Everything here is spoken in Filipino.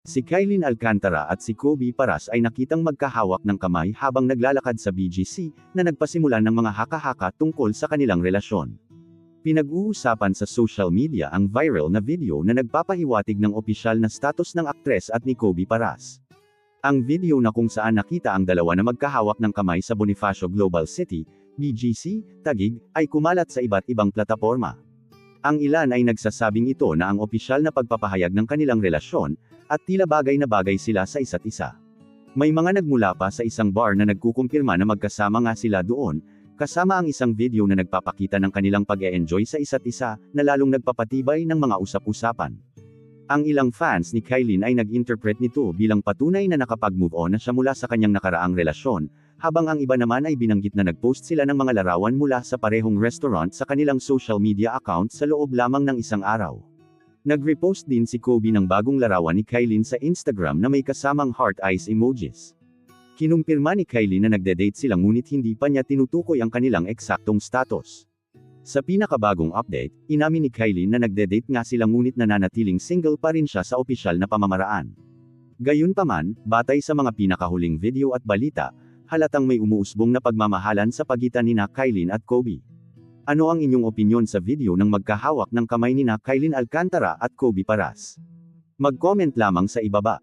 Si Kylin Alcantara at si Kobe Paras ay nakitang magkahawak ng kamay habang naglalakad sa BGC, na nagpasimula ng mga haka-haka tungkol sa kanilang relasyon. Pinag-uusapan sa social media ang viral na video na nagpapahiwatig ng opisyal na status ng aktres at ni Kobe Paras. Ang video na kung saan nakita ang dalawa na magkahawak ng kamay sa Bonifacio Global City, BGC, Tagig, ay kumalat sa iba't ibang plataporma. Ang ilan ay nagsasabing ito na ang opisyal na pagpapahayag ng kanilang relasyon, at tila bagay na bagay sila sa isa't isa. May mga nagmula pa sa isang bar na nagkukumpirma na magkasama nga sila doon, kasama ang isang video na nagpapakita ng kanilang pag-e-enjoy sa isa't isa, na lalong nagpapatibay ng mga usap-usapan. Ang ilang fans ni Kylin ay nag-interpret nito bilang patunay na nakapag-move on na siya mula sa kanyang nakaraang relasyon, habang ang iba naman ay binanggit na nag-post sila ng mga larawan mula sa parehong restaurant sa kanilang social media account sa loob lamang ng isang araw. Nag-repost din si Kobe ng bagong larawan ni Kylin sa Instagram na may kasamang heart eyes emojis. Kinumpirma ni Kylin na nagde-date sila ngunit hindi pa niya tinutukoy ang kanilang eksaktong status. Sa pinakabagong update, inamin ni Kylin na nagde-date nga sila ngunit nananatiling single pa rin siya sa opisyal na pamamaraan. Gayunpaman, batay sa mga pinakahuling video at balita, halatang may umuusbong na pagmamahalan sa pagitan ni na Kylin at Kobe. Ano ang inyong opinyon sa video ng magkahawak ng kamay ni na Kylin Alcantara at Kobe Paras? Mag-comment lamang sa ibaba.